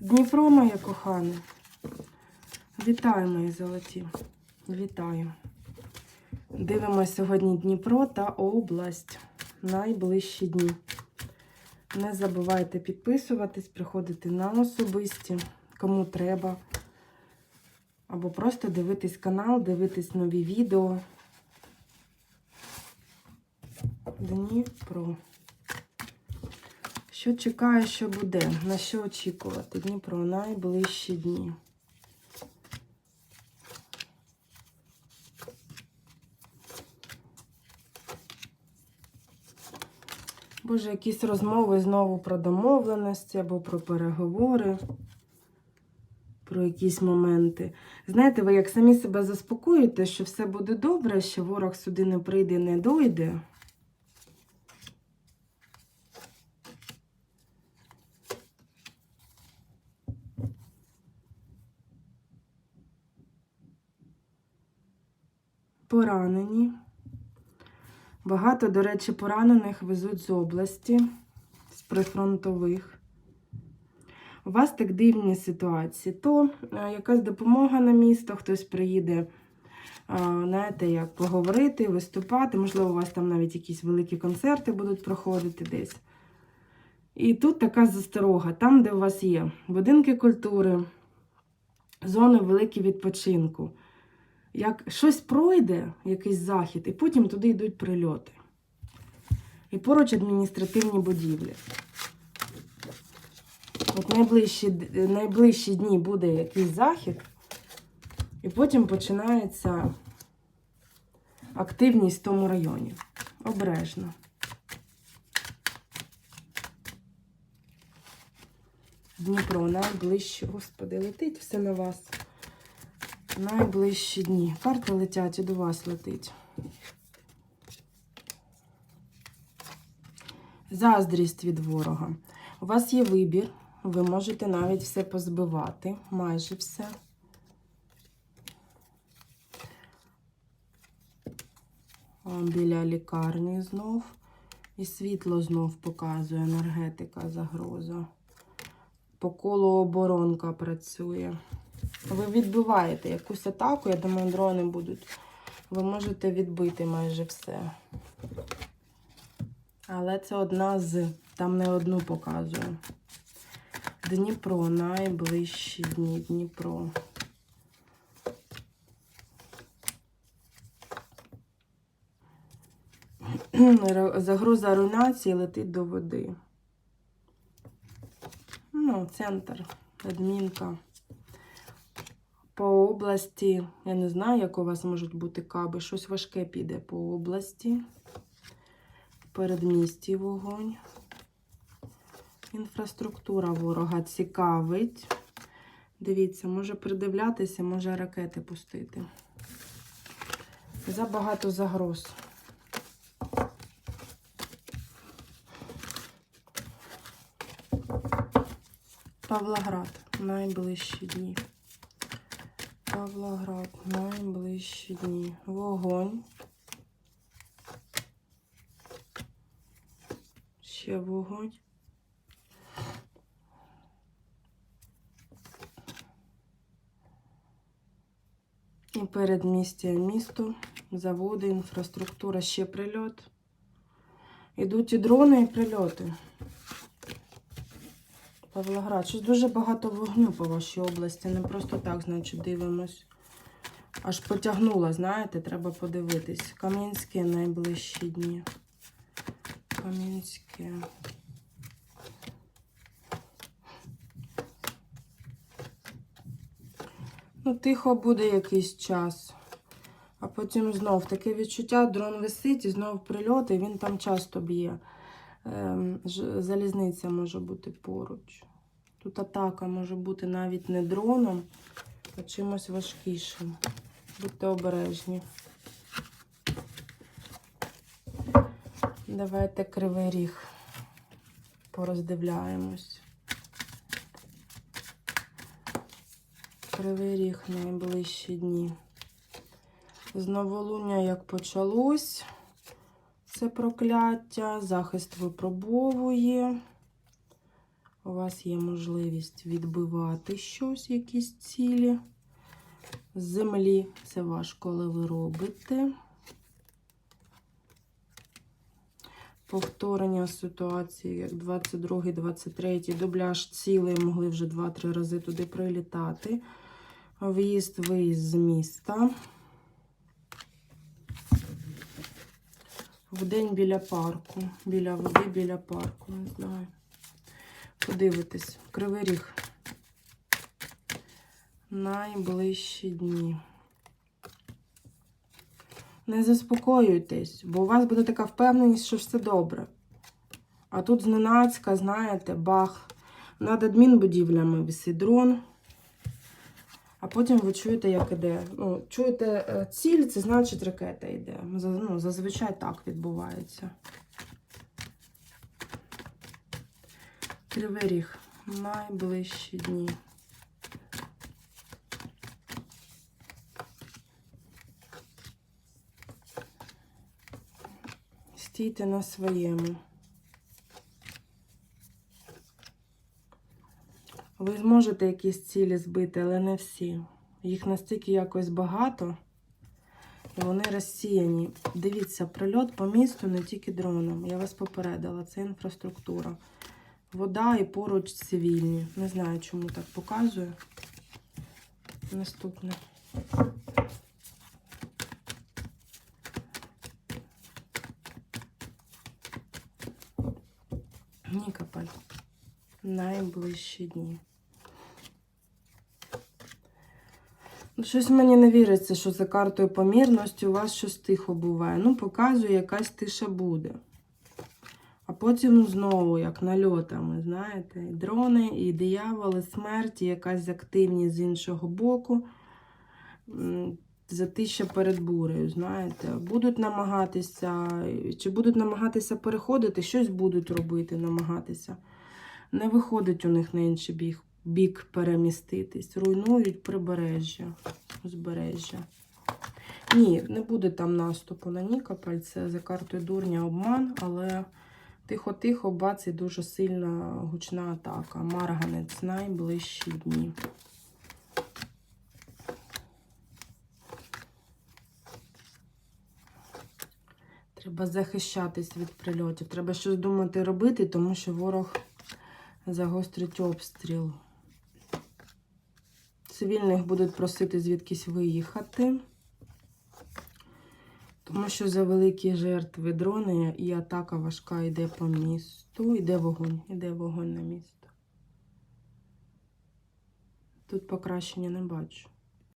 Дніпро, моє кохане. Вітаю, мої золоті. Вітаю. Дивимося сьогодні Дніпро та область. Найближчі дні. Не забувайте підписуватись, приходити на особисті, кому треба. Або просто дивитись канал, дивитись нові відео. Дніпро. Що чекає, що буде? На що очікувати? Дніпро найближчі дні. Боже, якісь розмови знову про домовленості або про переговори, про якісь моменти. Знаєте, ви як самі себе заспокоїте, що все буде добре, що ворог сюди не прийде, не дойде. Поранені. Багато, до речі, поранених везуть з області, з прифронтових. У вас так дивні ситуації. То е, якась допомога на місто, хтось приїде, е, знаєте, як поговорити, виступати. Можливо, у вас там навіть якісь великі концерти будуть проходити десь. І тут така засторога, там, де у вас є будинки культури, зони великі відпочинку. Як щось пройде, якийсь захід, і потім туди йдуть прильоти. І поруч адміністративні будівлі. От найближчі, найближчі дні буде якийсь захід, і потім починається активність в тому районі. Обережно. Дніпро найближче. Господи, летить все на вас. Найближчі дні. Карти летять і до вас летить. Заздрість від ворога. У вас є вибір. Ви можете навіть все позбивати. Майже все. Біля лікарні знов. І світло знов показує енергетика, загроза. По колу оборонка працює. Ви відбиваєте якусь атаку, я думаю, дрони будуть. Ви можете відбити майже все. Але це одна з, там не одну показую. Дніпро, найближчі дні Дніпро. Загроза руйнації летить до води. Ну, центр, адмінка по області. Я не знаю, як у вас можуть бути каби. Щось важке піде по області. Передмісті вогонь. Інфраструктура ворога цікавить. Дивіться, може придивлятися, може ракети пустити. Забагато загроз. Павлоград найближчі дні. Павлоград, найближчі дні. Вогонь. Ще вогонь. І передмістя місто, заводи, інфраструктура, ще прильот. Ідуть і дрони, і прильоти. Павлоград. Щось дуже багато вогню по вашій області. Не просто так, значить, дивимось. Аж потягнула, знаєте, треба подивитись. Кам'янське найближчі дні. Кам'янське. Ну, тихо буде якийсь час. А потім знов таке відчуття, дрон висить і знов прильоти, він там часто б'є. Ем, залізниця може бути поруч. Тут атака може бути навіть не дроном, а чимось важкішим. Будьте обережні. Давайте кривий ріг пороздивляємось. Кривий ріг найближчі дні. З як почалось це прокляття, захист випробовує. У вас є можливість відбивати щось, якісь цілі. З землі це важко, коли ви робите. Повторення ситуації, як 22, 23, дубляж цілий, могли вже 2-3 рази туди прилітати. В'їзд, виїзд з міста. В день біля парку. Біля води, біля парку. Не знаю. Подивитись. Кривий ріг. Найближчі дні. Не заспокоюйтесь, бо у вас буде така впевненість, що все добре. А тут зненацька, знаєте, бах. Над адмінбудівлями висить дрон. А потім ви чуєте, як іде. Ну, чуєте е, ціль, це значить ракета йде. Ну, зазвичай так відбувається. Кривий ріг. Найближчі дні. Стійте на своєму. Ви зможете якісь цілі збити, але не всі. Їх настільки якось багато, і вони розсіяні. Дивіться, прильот по місту не тільки дроном. Я вас попередила, це інфраструктура. Вода і поруч цивільні. Не знаю, чому так показую. Наступне. Нікополь. Найближчі дні. Щось мені не віриться, що за картою помірності у вас щось тихо буває. Ну, показує, якась тиша буде. А потім знову, як нальотами, знаєте, і дрони, і дияволи, смерті, якась активність з іншого боку. Затища перед бурею, знаєте. Будуть намагатися, чи будуть намагатися переходити, щось будуть робити, намагатися. Не виходить у них на інший бік, бік переміститись. Руйнують прибережжя, узбережжя. Ні, не буде там наступу на Нікополь. Це за картою дурня обман, але тихо-тихо, бац, і дуже сильна гучна атака. Марганець найближчі дні. Треба захищатись від прильотів. Треба щось думати робити, тому що ворог загострить обстріл. Цивільних будуть просити звідкись виїхати. Тому що за великі жертви дрони і атака важка йде по місту. Йде вогонь, йде вогонь на місто. Тут покращення не бачу.